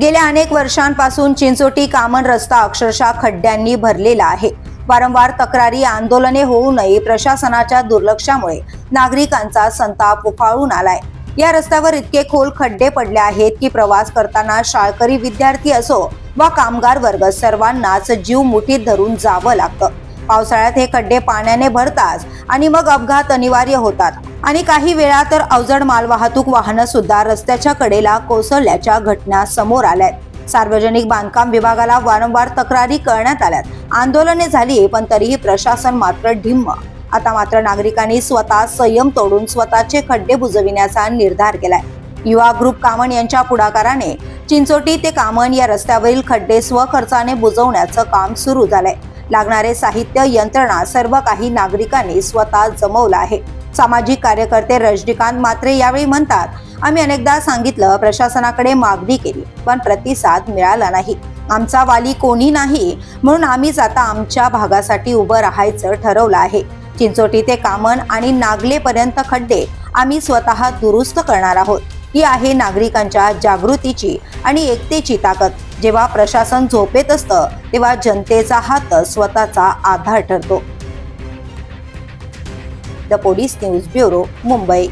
गेल्या अनेक वर्षांपासून चिंचोटी कामन रस्ता अक्षरशः खड्ड्यांनी भरलेला आहे. वारंवार तक्रारी आंदोलने होऊ नये प्रशासनाच्या दुर्लक्षामुळे नागरिकांचा संताप उफाळून आलाय. या रस्त्यावर इतके खोल खड्डे पडले आहेत की प्रवास करताना शाळकरी विद्यार्थी असो वा कामगार वर्ग सर्वांनाच जीव मुठीत धरून जावं लागतं. पावसाळ्यात हे खड्डे पाण्याने भरतात आणि मग अपघात अनिवार्य होतात. आणि काही वेळा तर अवजड मालवाहतूक वाहनं सुद्धा रस्त्याच्या कडेला कोसळल्याच्या घटना समोर आल्यात. सार्वजनिक बांधकाम विभागाला वारंवार तक्रारी करण्यात आल्यात. आंदोलने झाली पण तरीही प्रशासन मात्र ढिम्म. आता मात्र नागरिकांनी स्वतः संयम तोडून स्वतःचे खड्डे बुजविण्याचा निर्धार केलाय. युवा ग्रुप कामन यांच्या पुढाकाराने चिंचोटी ते कामन या रस्त्यावरील खड्डे स्वखर्चाने बुजवण्याचं काम सुरू झालंय. लागणारे साहित्य यंत्रणा सर्व काही नागरिकांनी स्वतः जमवलं आहे. सामाजिक कार्यकर्ते रजनीकांत मात्रे यावेळी म्हणतात आम्ही अनेकदा सांगितलं प्रशासनाकडे मागणी केली पण प्रतिसाद मिळाला नाही. आमचा वाली कोणी नाही म्हणून आम्हीच आता आमच्या भागासाठी उभं राहायचं ठरवलं आहे. चिंचोटी ते कामन आणि नागलेपर्यंत खड्डे आम्ही स्वतः दुरुस्त करणार आहोत. ही आहे नागरिकांच्या जागृतीची आणि एकतेची ताकद. जेव्हा प्रशासन झोपेत असतं तेव्हा जनतेचा हात स्वतःचा आधार ठरतो. The police news bureau Mumbai.